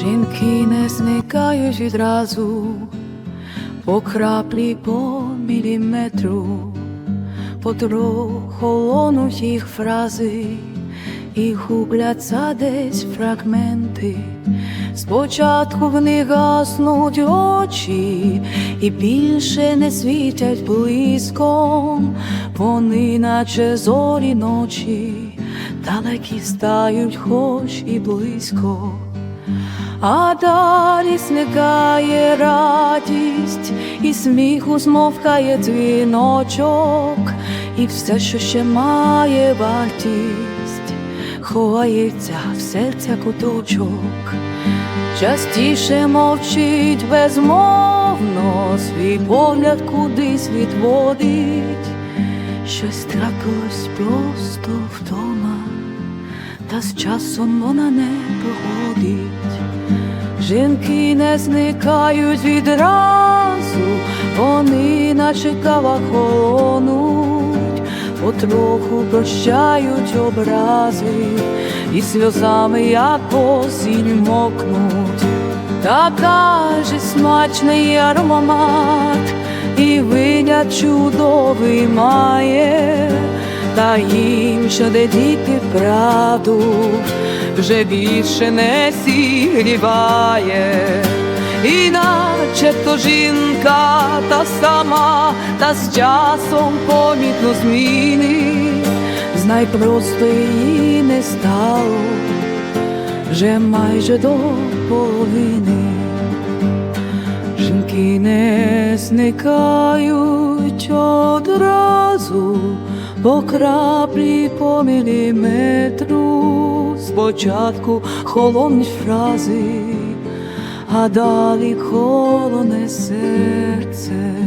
Жінки не зникають відразу, по краплі по міліметру, холонуть їх фрази і губляться десь фрагменти. Спочатку в них гаснуть очі і більше не світять близьком, вони, наче зорі ночі, далекі стають, хоч і близько. А далі зникає радість, і сміху змовкає дзвіночок, і все, що ще має вартість, ховається в серця куточок, частіше мовчить безмовно, свій погляд кудись відводить, щось трапилось просто вдома, та з часом вона не проходить. Жінки не зникають відразу, вони наче кава холонуть, потроху прощають образи, і сльозами як мокнуть, та каже смачний аромат, і вигляд чудовий має, та їм, що де діти правду, вже більше не сігріває, іначе то жінка та сама, та з часом помітно зміни, знай просто її не стало, вже майже до половини. Жінки не зникають одразу, по краплі по міліметру, спочатку холонуть фрази, а далі холоне серце.